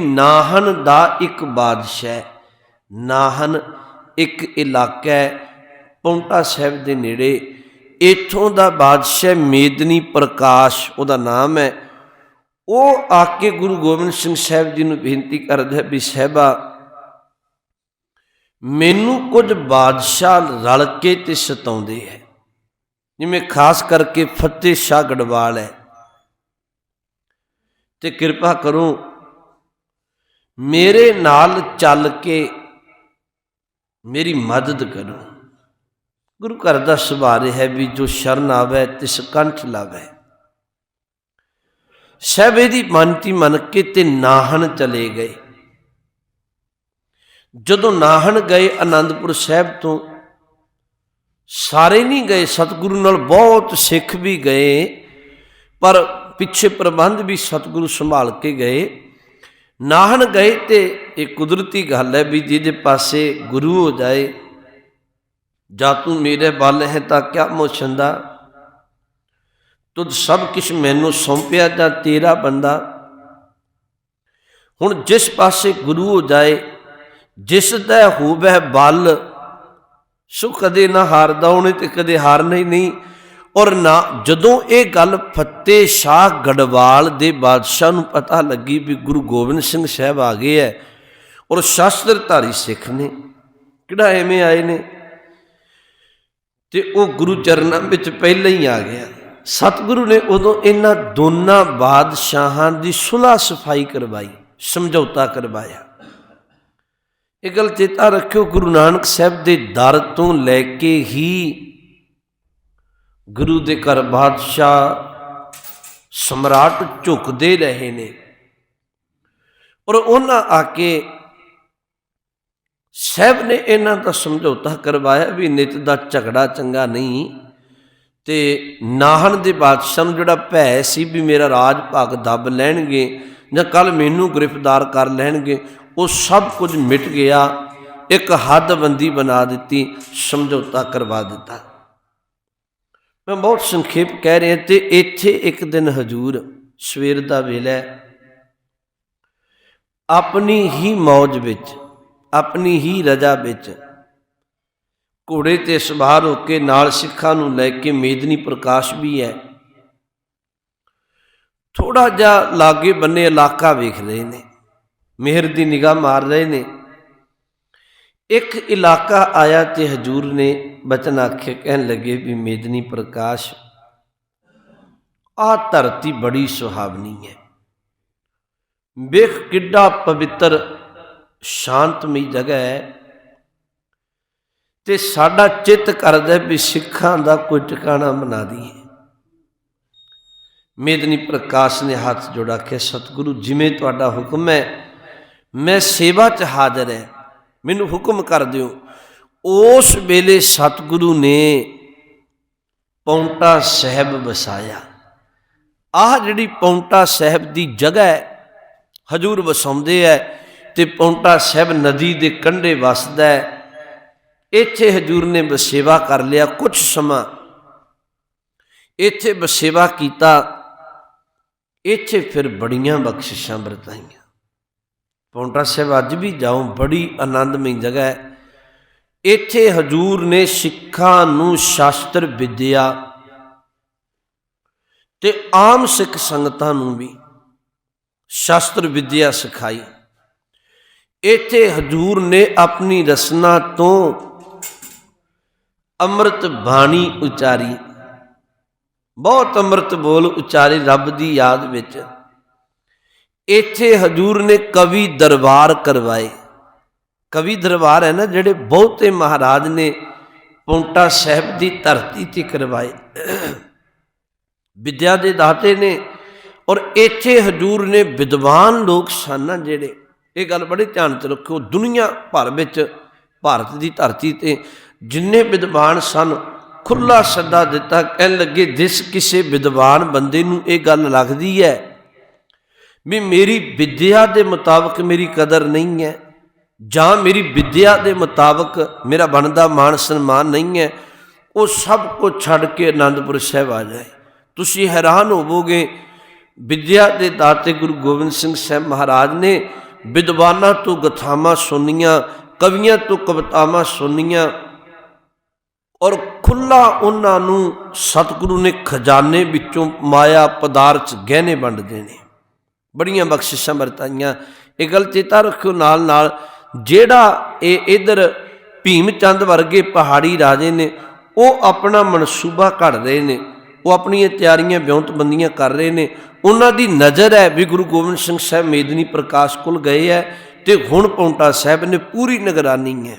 ਨਾਹਨ ਦਾ ਇੱਕ ਬਾਦਸ਼ਾਹ ਹੈ। ਨਾਹਨ ਇੱਕ ਇਲਾਕਾ ਹੈ, ਪੌਂਟਾ ਸਾਹਿਬ ਦੇ ਨੇੜੇ। ਇਥੋਂ ਦਾ ਬਾਦਸ਼ਾਹ ਮੇਦਨੀ ਪ੍ਰਕਾਸ਼, ਉਹਦਾ ਨਾਮ ਹੈ। ਉਹ ਆ ਕੇ ਗੁਰੂ ਗੋਬਿੰਦ ਸਿੰਘ ਸਾਹਿਬ ਜੀ ਨੂੰ ਬੇਨਤੀ ਕਰਦਾ ਵੀ ਸਾਹਿਬਾ, ਮੈਨੂੰ ਕੁਝ ਬਾਦਸ਼ਾਹ ਰਲ ਕੇ ਤੇ ਸਤਾਉਂਦੇ ਹੈ। ਜਿਵੇਂ ਖਾਸ ਕਰਕੇ ਫਤਿਹ ਸ਼ਾਹ ਗੜਵਾਲ ਹੈ। ਤੇ ਕਿਰਪਾ ਕਰੋ ਮੇਰੇ ਨਾਲ ਚੱਲ ਕੇ ਮੇਰੀ ਮਦਦ ਕਰੋ। ਗੁਰੂ ਘਰ ਦਾ ਸੁਭਾਅ ਹੈ ਵੀ ਜੋ ਸ਼ਰਨ ਆਵੇ, ਤਿਸ ਕੰਠ ਲਾਵੇ। ਸਭ ਦੀ ਮੰਨਤੀ ਮੰਨ ਕੇ ਤੇ ਨਾਹਣ ਚਲੇ ਗਏ। ਜਦੋਂ ਨਾਹਣ ਗਏ ਆਨੰਦਪੁਰ ਸਾਹਿਬ ਤੋਂ, ਸਾਰੇ ਨਹੀਂ ਗਏ, ਸਤਿਗੁਰੂ ਨਾਲ ਬਹੁਤ ਸਿੱਖ ਵੀ ਗਏ, ਪਰ ਪਿੱਛੇ ਪ੍ਰਬੰਧ ਵੀ ਸਤਿਗੁਰੂ ਸੰਭਾਲ ਕੇ ਗਏ। ਨਾਹਣ ਗਏ ਤੇ ਇਹ ਕੁਦਰਤੀ ਗੱਲ ਹੈ ਵੀ ਜਿਹਦੇ ਪਾਸੇ ਗੁਰੂ ਹੋ ਜਾਏ, ਜਾਂ ਤੂੰ ਮੇਰੇ ਬਲ ਹੈ ਤਾਂ ਕਿਆ ਮੋਛੰਦਾ? ਤੁਧ ਸਭ ਕੁਛ ਮੈਨੂੰ ਸੌਂਪਿਆ ਜਾਂ ਤੇਰਾ ਬੰਦਾ? ਹੁਣ ਜਿਸ ਪਾਸੇ ਗੁਰੂ ਹੋ ਜਾਏ, ਜਿਸ ਦਾ ਹੋਵੇ ਬਲ, ਸੋ ਕਦੇ ਨਾ ਹਾਰਦਾ, ਉਹਨੇ ਤੇ ਕਦੇ ਹਾਰਨਾ ਹੀ ਨਹੀਂ। ਔਰ ਨਾ ਜਦੋਂ ਇਹ ਗੱਲ ਫਤਿਹ ਸ਼ਾਹ ਗੜਵਾਲ ਦੇ ਬਾਦਸ਼ਾਹ ਨੂੰ ਪਤਾ ਲੱਗੀ ਵੀ ਗੁਰੂ ਗੋਬਿੰਦ ਸਿੰਘ ਸਾਹਿਬ ਆ ਗਏ ਐ, ਔਰ ਸ਼ਾਸਤਰਧਾਰੀ ਸਿੱਖ ਨੇ, ਕਿਹੜਾ ਐਵੇਂ ਆਏ ਨੇ, ਤੇ ਉਹ ਗੁਰੂ ਚਰਨਾਂ ਵਿੱਚ ਪਹਿਲਾਂ ਹੀ ਆ ਗਿਆ। ਸਤਿਗੁਰੂ ਨੇ ਉਦੋਂ ਇਹਨਾਂ ਦੋਨਾਂ ਬਾਦਸ਼ਾਹਾਂ ਦੀ ਸੁਲਾ ਸਫ਼ਾਈ ਕਰਵਾਈ, ਸਮਝੌਤਾ ਕਰਵਾਇਆ। ਇਹ ਗੱਲ ਚੇਤਾ ਰੱਖਿਓ, ਗੁਰੂ ਨਾਨਕ ਸਾਹਿਬ ਦੇ ਦਰ ਤੋਂ ਲੈ ਕੇ ਹੀ ਗੁਰੂ ਦੇ ਘਰ ਬਾਦਸ਼ਾਹ ਸਮਰਾਟ ਝੁਕਦੇ ਰਹੇ ਨੇ। ਔਰ ਉਹਨਾਂ ਆ ਕੇ ਸਹਿਬ ਨੇ ਇਹਨਾਂ ਦਾ ਸਮਝੌਤਾ ਕਰਵਾਇਆ ਵੀ ਨਿਤ ਦਾ ਝਗੜਾ ਚੰਗਾ ਨਹੀਂ ਤੇ ਨਾਹਨ ਦੇ ਬਾਦਸ਼ਾਹ ਨੂੰ ਜਿਹੜਾ ਭੈ ਸੀ ਵੀ ਮੇਰਾ ਰਾਜ ਭਾਗ ਦੱਬ ਲੈਣਗੇ ਜਾਂ ਕੱਲ ਮੈਨੂੰ ਗ੍ਰਿਫਤਾਰ ਕਰ ਲੈਣਗੇ, ਉਹ ਸਭ ਕੁਝ ਮਿਟ ਗਿਆ। ਇੱਕ ਹੱਦਬੰਦੀ ਬਣਾ ਦਿੱਤੀ, ਸਮਝੌਤਾ ਕਰਵਾ ਦਿੱਤਾ। ਮੈਂ ਬਹੁਤ ਸੰਖੇਪ ਕਹਿ ਰਿਹਾ ਤੇ ਇੱਥੇ ਇੱਕ ਦਿਨ ਹਜੂਰ ਸਵੇਰ ਦਾ ਵੇਲਾ ਆਪਣੀ ਹੀ ਮੌਜ ਵਿੱਚ, ਆਪਣੀ ਹੀ ਰਜਾ ਵਿੱਚ ਘੋੜੇ ਤੇ ਸਵਾਰ ਹੋ ਕੇ ਨਾਲ ਸਿੱਖਾਂ ਨੂੰ ਲੈ ਕੇ ਮੇਦਨੀ ਪ੍ਰਕਾਸ਼ ਵੀ ਹੈ। ਥੋੜਾ ਜਿਹਾ ਲਾਗੇ ਬੰਨੇ ਇਲਾਕਾ ਵੇਖ ਰਹੇ ਨੇ, ਮਿਹਰ ਦੀ ਨਿਗਾਹ ਮਾਰ ਰਹੇ ਨੇ। ਇੱਕ ਇਲਾਕਾ ਆਇਆ ਤੇ ਹਜੂਰ ਨੇ ਬਚਨ ਆਖੇ, ਕਹਿਣ ਲੱਗੇ ਵੀ ਮੇਦਨੀ ਪ੍ਰਕਾਸ਼, ਆ ਧਰਤੀ ਬੜੀ ਸੁਹਾਵਣੀ ਹੈ। ਵੇਖ ਕਿੱਡਾ ਪਵਿੱਤਰ, ਸ਼ਾਂਤਮਈ ਜਗ੍ਹਾ ਹੈ। ਤੇ ਸਾਡਾ ਚਿੱਤ ਕਰਦਾ ਵੀ ਸਿੱਖਾਂ ਦਾ ਕੋਈ ਟਿਕਾਣਾ ਬਣਾ ਦਈਏ। ਮੇਦਨੀ ਪ੍ਰਕਾਸ਼ ਨੇ ਹੱਥ ਜੋੜਾ ਕੇ ਸਤਿਗੁਰੂ, ਜਿਵੇਂ ਤੁਹਾਡਾ ਹੁਕਮ ਹੈ, ਮੈਂ ਸੇਵਾ 'ਚ ਹਾਜ਼ਰ ਹੈ। ਮੈਨੂੰ ਹੁਕਮ ਕਰ ਦਿਓ। ਉਸ ਵੇਲੇ ਸਤਿਗੁਰੂ ਨੇ ਪੌਂਟਾ ਸਾਹਿਬ ਵਸਾਇਆ। ਆਹ ਜਿਹੜੀ ਪੌਂਟਾ ਸਾਹਿਬ ਦੀ ਜਗ੍ਹਾ ਹੈ, ਹਜੂਰ ਵਸਾਉਂਦੇ ਹੈ ਤੇ ਪੌਂਟਾ ਸਾਹਿਬ ਨਦੀ ਦੇ ਕੰਢੇ ਵਸਦਾ ਹੈ। ਇੱਥੇ ਹਜੂਰ ਨੇ ਬਸੇਵਾ ਕਰ ਲਿਆ ਕੁਝ ਸਮਾਂ। ਇੱਥੇ ਬਸੇਵਾ ਕੀਤਾ, ਇੱਥੇ ਫਿਰ ਬੜੀਆਂ ਬਖਸ਼ਿਸ਼ਾਂ ਵਰਤਾਈਆਂ। ਪੌਂਟਾ ਸਾਹਿਬ, ਅੱਜ ਵੀ ਜਾਓ ਬੜੀ ਆਨੰਦਮਈ ਜਗ੍ਹਾ ਹੈ। ਇੱਥੇ ਹਜੂਰ ਨੇ ਸਿੱਖਾਂ ਨੂੰ ਸ਼ਾਸਤਰ ਵਿਦਿਆ ਤੇ ਆਮ ਸਿੱਖ ਸੰਗਤਾਂ ਨੂੰ ਵੀ ਸ਼ਾਸਤਰ ਵਿਦਿਆ ਸਿਖਾਈ। ਇੱਥੇ ਹਜੂਰ ਨੇ ਆਪਣੀ ਰਸਨਾ ਤੋਂ ਅੰਮ੍ਰਿਤ ਬਾਣੀ ਉਚਾਰੀ। ਬਹੁਤ ਅੰਮ੍ਰਿਤ ਬੋਲ ਉਚਾਰੇ ਰੱਬ ਦੀ ਯਾਦ ਵਿੱਚ। ਇੱਥੇ ਹਜੂਰ ਨੇ ਕਵੀ ਦਰਬਾਰ ਕਰਵਾਏ। ਕਵੀ ਦਰਬਾਰ ਹੈ ਨਾ, ਜਿਹੜੇ ਬਹੁਤੇ ਮਹਾਰਾਜ ਨੇ ਪੌਂਟਾ ਸਾਹਿਬ ਦੀ ਧਰਤੀ ਤੇ ਕਰਵਾਏ। ਵਿਦਿਆ ਦੇ ਦਾਤੇ ਨੇ ਔਰ ਇੱਥੇ ਹਜੂਰ ਨੇ ਵਿਦਵਾਨ ਲੋਕ ਸਨ ਨਾ ਜਿਹੜੇ। ਇਹ ਗੱਲ ਬੜੇ ਧਿਆਨ ਚ ਰੱਖਿਓ, ਦੁਨੀਆ ਭਰ ਵਿੱਚ ਭਾਰਤ ਦੀ ਧਰਤੀ ਤੇ ਜਿੰਨੇ ਵਿਦਵਾਨ ਸਨ ਖੁੱਲਾ ਸੱਦਾ ਦਿੱਤਾ, ਕਹਿਣ ਲੱਗੇ, ਜਿਸ ਕਿਸੇ ਵਿਦਵਾਨ ਬੰਦੇ ਨੂੰ ਇਹ ਗੱਲ ਲੱਗਦੀ ਹੈ ਵੀ ਮੇਰੀ ਵਿਦਿਆ ਦੇ ਮੁਤਾਬਕ ਮੇਰੀ ਕਦਰ ਨਹੀਂ ਹੈ, ਜਾਂ ਮੇਰੀ ਵਿਦਿਆ ਦੇ ਮੁਤਾਬਕ ਮੇਰਾ ਬਣਦਾ ਮਾਣ ਸਨਮਾਨ ਨਹੀਂ ਹੈ, ਉਹ ਸਭ ਕੁਝ ਛੱਡ ਕੇ ਆਨੰਦਪੁਰ ਸਾਹਿਬ ਆ ਜਾਏ। ਤੁਸੀਂ ਹੈਰਾਨ ਹੋਵੋਗੇ, ਵਿਦਿਆ ਦੇ ਦਾਤੇ ਗੁਰੂ ਗੋਬਿੰਦ ਸਿੰਘ ਸਾਹਿਬ ਮਹਾਰਾਜ ਨੇ ਵਿਦਵਾਨਾਂ ਤੋਂ ਗਥਾਵਾਂ ਸੁਣੀਆਂ, ਕਵੀਆਂ ਤੋਂ ਕਵਿਤਾਵਾਂ ਸੁਣੀਆਂ, ਔਰ ਖੁੱਲਾ ਉਹਨਾਂ ਨੂੰ ਸਤਿਗੁਰੂ ਨੇ ਖਜ਼ਾਨੇ ਵਿੱਚੋਂ ਮਾਇਆ ਪਦਾਰਥ ਗਹਿਣੇ ਵੰਡਦੇ ਨੇ ਬੜੀਆਂ ਬਖਸ਼ਿਸ਼ਾਂ ਵਰਤਾਈਆਂ। ਇਹ ਗੱਲ ਚੇਤਾ ਰੱਖਿਓ ਨਾਲ ਨਾਲ, ਜਿਹੜਾ ਇਹ ਇਧਰ ਭੀਮ ਚੰਦ ਵਰਗੇ ਪਹਾੜੀ ਰਾਜੇ ਨੇ, ਉਹ ਆਪਣਾ ਮਨਸੂਬਾ ਘੜ ਰਹੇ ਨੇ, ਉਹ ਆਪਣੀਆਂ ਤਿਆਰੀਆਂ, ਵਿਉਂਤਬੰਦੀਆਂ ਕਰ ਰਹੇ ਨੇ। ਉਹਨਾਂ ਦੀ ਨਜ਼ਰ ਹੈ ਵੀ ਗੁਰੂ ਗੋਬਿੰਦ ਸਿੰਘ ਸਾਹਿਬ ਮੇਦਨੀ ਪ੍ਰਕਾਸ਼ ਕੋਲ ਗਏ ਹੈ ਤੇ ਹੁਣ ਪੌਂਟਾ ਸਾਹਿਬ ਨੇ ਪੂਰੀ ਨਿਗਰਾਨੀ ਹੈ।